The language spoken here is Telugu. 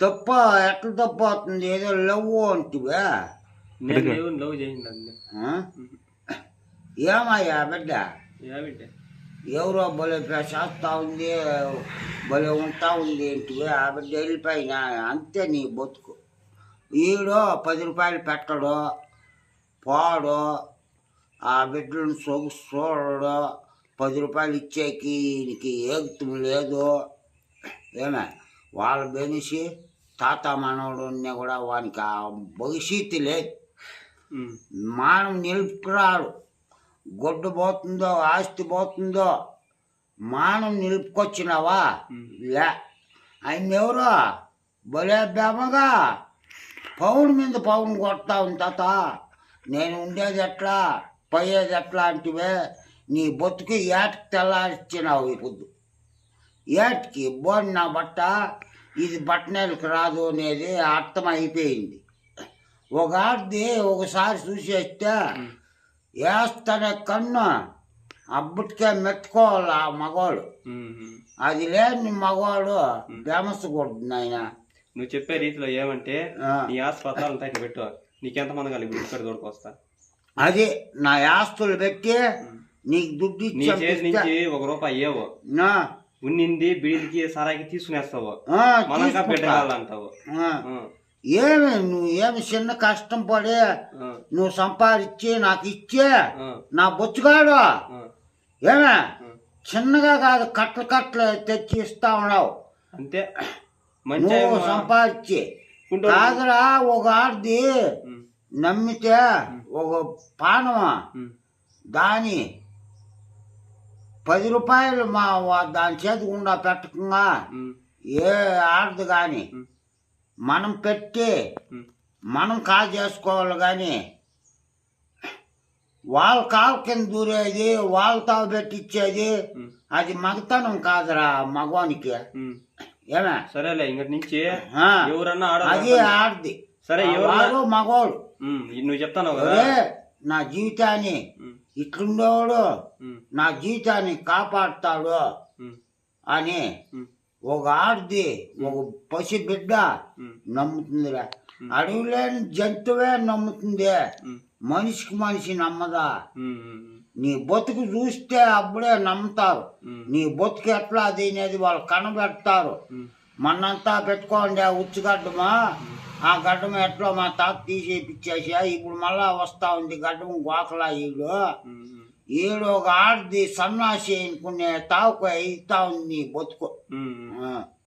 తప్ప ఎట్లా తప్ప అవుతుంది? ఏదో లవ్ అంటువా? నేను దేవుని లవ్ ఆ? ఏమయ్యా బిడ్డ? ఏమిటి ఎవరో భలే చేస్తా ఉంది భలే ఉంటా ఉంది ఏంటివి ఆ బిడ్డ వెళ్ళిపోయినా? అంతే నీ బతుకు. ఈడో పది రూపాయలు పెట్టడు పోడు ఆ బిడ్డలను సొగు చూడడు పది రూపాయలు ఇచ్చేకి నీకు ఏగుతం లేదు ఏమే వాళ్ళ బెనిసి తాత మనవడు ఉన్నా కూడా వానికి ఆ భవిష్యత్తు లేదు. మానం నిలుపుకురాడు గొడ్డు పోతుందో ఆస్తి పోతుందో మానం నిలుపుకొచ్చినావా. లే. ఆయన ఎవరో? భలే బెమగా పౌన్ మీద పౌన్ కొడతా తాత. నేను ఉండేది ఎట్లా? పోయేది ఎట్లా అంటివే? నీ బతుకు ఏటకి తెల్లారిచ్చినావు ఈ పొద్దు? ఏటికి? బోన్ నా బట్ట. ఇది బట్టనేలకు రాదు అనేది అర్థం అయిపోయింది ఒక ఆడిది ఒకసారి చూసేస్తే వేస్తానే కన్ను అబ్బటికే మెట్టుకోవాలి ఆ మగవాడు. అది లేని మగవాడు ఫేమస్ కొడుతుంది ఆయన నువ్వు చెప్పే రీతిలో ఏమంటే నీ ఆస్పత్రాలను తగ్గి పెట్టు. నీకెంతమంది కలిగి ఇక్కడ తోడుకొస్తా అది నా ఆస్తులు పెట్టి నీకు దుడ్డు నీ ఇచ్చి చేతి నుంచి ఒక రూపాయి ఏవో నా, ఉన్నింది బిడికి సరాకి తీసుకునేస్తావు. మనంగా ఏమి నువ్వు ఏమి చిన్న కష్టం పడి నువ్వు సంపాదించి నాకు ఇచ్చే నా బొచ్చుగాడు. ఏమే? చిన్నగా కాదు కట్టలు కట్టలు తెచ్చి ఇస్తా ఉన్నావు. అంతే. నువ్వు సంపాదించి. కాదురా ఒక ఆడిది నమ్మితే ఒక పానమా? దాని పది రూపాయలు మా దాని చేతి గుండా పెట్టకుండా ఏ ఆడదు కానీ మనం పెట్టి. మనం కాల్ చేసుకోవాలి కానీ వాళ్ళ కాలు కింద దూరేది వాళ్ళతో పెట్టించేది ఉమ్, అది మగతనం కాదురా మగవానికి. ఏమే? సరేలే ఇంకటి నుంచి ఎవరన్నా అది ఆడ ఆడది. సరే వాడు మగవాడు. నువ్వు చెప్తాను కదా. నా జీవితాన్ని ఉమ్, నా జీవితాన్ని కాపాడుతాడు అని ఒక ఆడది ఒక పసి బిడ్డ నమ్ముతుందిరా. అడవిలేని జంతువే నమ్ముతుంది. మనిషికి మనిషి నమ్మదా? నీ బతుకు చూస్తే అప్పుడే నమ్ముతారు. నీ బతుకు ఎట్లా అనేది వాళ్ళు కనబెడతారు. మన్నంతా పెట్టుకోండి ఉచ్చుగడ్డమా? ఆ గడ్డం ఎట్లా మా తాత తీసేపిచ్చేసా ఇప్పుడు మళ్ళా వస్తా ఉంది గడ్డం గోకలా ఈడు ఈడు ఒక ఆడది సన్నాసి అనుకునే తావుకు ఇస్తా ఉంది బతుకు.